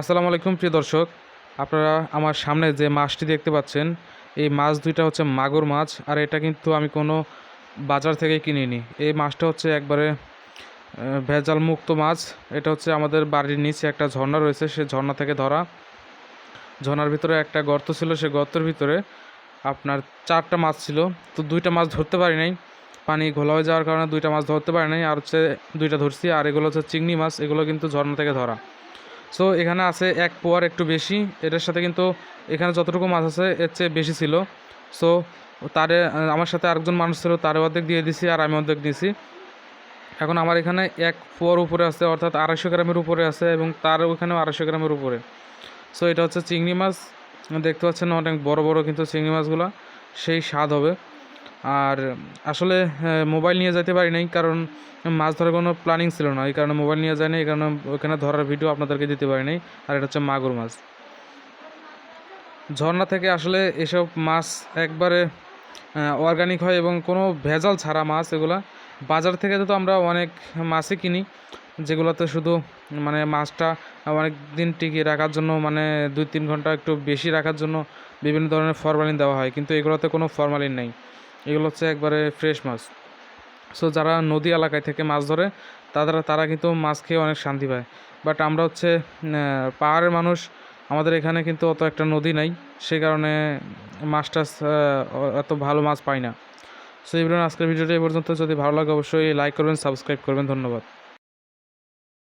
আসসালামু আলাইকুম, প্রিয় দর্শক। আপনারা আমার সামনে যে মাছটি দেখতে পাচ্ছেন, এই মাছ দুইটা হচ্ছে মাগুর মাছ, আর এটা কিন্তু আমি কোনো বাজার থেকে কিনিনি। এই মাছটা হচ্ছে একবারে ভেজাল মুক্ত মাছ। এটা হচ্ছে আমাদের বাড়ির নিচে একটা ঝর্ণা রয়েছে, সে ঝর্ণা থেকে ধরা। ঝর্ণার ভিতরে একটা গর্ত ছিল, সে গর্তের ভিতরে আপনার চারটা মাছ ছিল। তো দুইটা মাছ ধরতে পারি নাই। পানি ঘোলা হয়ে যাওয়ার কারণে দুইটা মাছ ধরতে পারি নাই। আর হচ্ছে দুইটা ধরছি, আর এগুলো হচ্ছে চিংড়ি মাছ, এগুলো কিন্তু ঝর্ণা থেকে ধরা। সো এখানে আছে এক পোয়ার একটু বেশি। এটার সাথে কিন্তু এখানে যতটুকু মাছ আছে, এর চেয়ে বেশি ছিল। সো তারে আমার সাথে আরেকজন মানুষ ছিল, তারে অর্ধেক দিয়ে দিছি আর আমি অর্ধেক দিয়েছি এখন আমার এখানে এক পোয়ার উপরে আছে, অর্থাৎ আড়াইশো গ্রামের উপরে আছে এবং তার ওখানেও আড়াইশো গ্রামের উপরে। সো এটা হচ্ছে চিংড়ি মাছ। দেখতে পাচ্ছেন অনেক বড় বড় কিন্তু চিংড়ি মাছগুলো। সেই স্বাদ হবে। আর আসলে মোবাইল নিয়ে যেতে পারি নাই, কারণ মাছ ধরার কোনো প্ল্যানিং ছিল না। এই কারণে মোবাইল নিয়ে যায়নি এই কারণে ওখানে ধরার ভিডিও আপনাদেরকে দিতে পারি নাই, আর এটা হচ্ছে মাগুর মাছ। ঝর্ণা থেকে আসলে এসব মাছ একবারে অর্গানিক হয় এবং কোনো ভেজাল ছাড়া মাছ এগুলা। বাজার থেকে তো আমরা অনেক মাছই কিনি, যেগুলোতে শুধু মানে মাছটা অনেক দিন টিকিয়ে রাখার জন্য মানে দুই তিন ঘণ্টা একটু বেশি রাখার জন্য বিভিন্ন ধরনের ফরমালিন দেওয়া হয়, কিন্তু এগুলোতে কোনো ফরমালিন নেই। এগুলো হচ্ছে একবারে ফ্রেশ মাছ। সো যারা নদী এলাকায় থেকে মাছ ধরে তারা তারা কিন্তু মাছ খেয়ে অনেক শান্তি পায়। বাট আমরা হচ্ছে পাহাড়ের মানুষ, আমাদের এখানে কিন্তু অত একটা নদী নাই। সে কারণে মাছ টাছ এত ভালো মাছ পাই না। সো এই আজকের ভিডিওটা এই পর্যন্ত। যদি ভালো লাগে অবশ্যই লাইক করবেন সাবস্ক্রাইব করবেন। ধন্যবাদ।